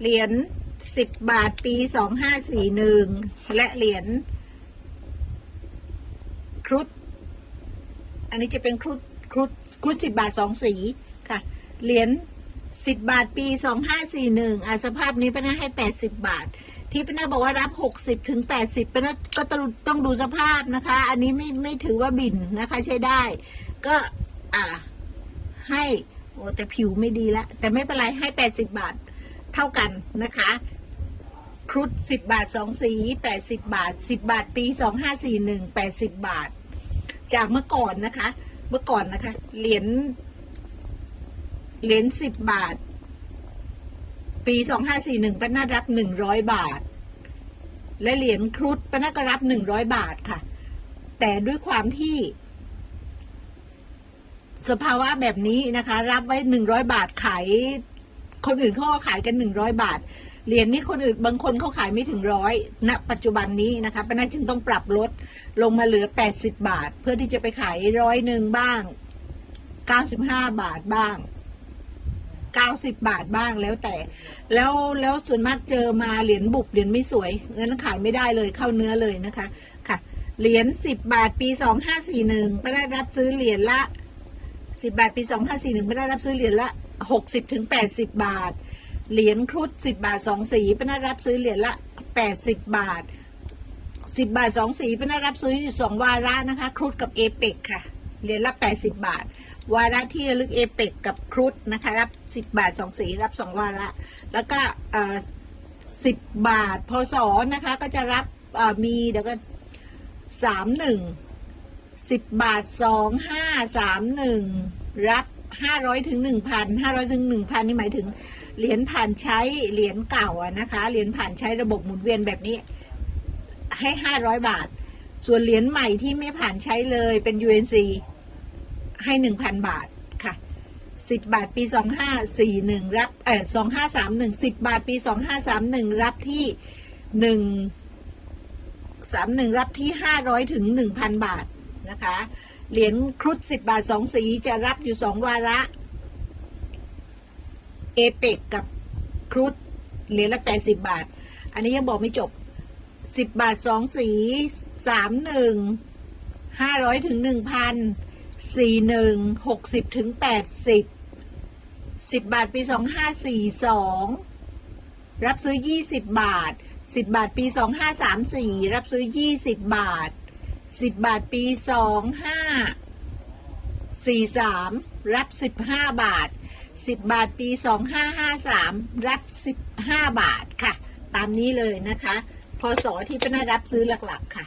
เหรียญสิบบาทปีสองห้าสี่หนึ่งและเหรียญครุฑอันนี้จะเป็นครุฑครุฑครุฑสิบบาทสองสีค่ะ เหรียญสิบบาทปีสองห้าสี่หนึ่งอะสภาพนี้เป็นให้แปดสิบบาท ที่เป็นบอกว่ารับหกสิบถึงแปดสิบเป็นก็ต้องต้องดูสภาพนะคะ อันนี้ไม่ไม่ถือว่าบินนะคะ ใช้ได้ ก็อ่าให้โอ้แต่ผิวไม่ดีละแต่ไม่เป็นไรให้แปดสิบบาท เท่ากันนะคะครุฑสิบบาทสองสีแปดสิบบาทสิบบาทปีสองห้าสี่หนึ่งแปดสิบบาท จากเมื่อก่อนนะคะ เมื่อก่อนนะคะ เหรียญเหรียญสิบบาท ปีสองห้าสี่หนึ่งป้านารับหนึ่งร้อยบาท และเหรียญครุฑป้านาก็รับหนึ่งร้อยบาทค่ะ แต่ด้วยความที่ สภาวะแบบนี้นะคะ รับไว้หนึ่งร้อยบาทขาย คนอื่นเขาก็ขายกันหนึ่งร้อยบาท เหรียญนี้คนอื่นบางคนเขาขายไม่ถึงร้อยณปัจจุบันนี้นะคะป้านาจึงต้องปรับลดลงมาเหลือแปดสิบาท เพื่อที่จะไปขายร้อยหนึ่งบ้างเก้าสิบห้าบาทบ้างเก้าสิบบาทบ้างแล้วแต่ แล้วแล้วส่วนมากเจอมาเหรียญบุบเหรียญไม่สวยงั้นขายไม่ได้เลยเข้าเนื้อเลยนะคะค่ะ เหรียญสิบบาทปีสองห้าสี่หนึ่งป้านารับซื้อเหรียญละสิบบาทปีสองห้าสี่หนึ่งไม่ได้รับซื้อเหรียญละ หกสิบถึงแปดสิบบาท เหรียญครุฑสิบบาทสองสีเป็นรับซื้อเหรียญละแปดสิบบาทสิบบาทสองสีเป็นรับซื้ออยู่สองวาระนะคะครุฑกับเอเปกค่ะเหรียญละแปดสิบบาท วาระที่ระลึกเอเปกกับครุฑนะคะรับสิบบาทสองสีรับสองวาระ แล้วก็สิบบาทพศนะคะก็จะรับมีเดี๋ยวก็สามหนึ่งสิบบาทสองห้าสามหนึ่งรับ ห้าร้อยถึงหนึ่งพันห้าร้อยถึงหนึ่งพันนี่หมายถึงเหรียญผ่านใช้เหรียญเก่าอะนะคะเหรียญผ่านใช้ระบบหมุนเวียนแบบนี้ ให้ห้าร้อยบาท ส่วนเหรียญใหม่ที่ไม่ผ่านใช้เลยเป็น UNC ให้หนึ่งพันบาทค่ะสิบบาทปีสองห้าสี่หนึ่งรับเออสองห้าสามหนึ่งสิบบาทปีสองห้าสามหนึ่งรับที่หนึ่งสามหนึ่งรับที่ห้าร้อยถึงหนึ่งพันบาทนะคะ เหรียญครุฑสิบบาทสองสีจะรับอยู่สองวาระเอเปกกับครุฑเหรียญละแปดสิบบาท อันนี้ยังบอกไม่จบสิบบาทสองสีสามหนึ่งห้าร้อยถึงหนึ่งพันสี่หนึ่งหกสิบถึงแปดสิบสิบบาทปีสองห้าสี่สองรับซื้อยี่สิบบาทสิบบาทปีสองห้าสามสี่รับซื้อยี่สิบบาท สิบบาทปีสองห้าสี่สามรับสิบห้าบาทสิบบาทปีสองห้าห้าสามรับสิบห้าบาทค่ะ ตามนี้เลยนะคะพศที่เป็นรับซื้อหลักๆค่ะ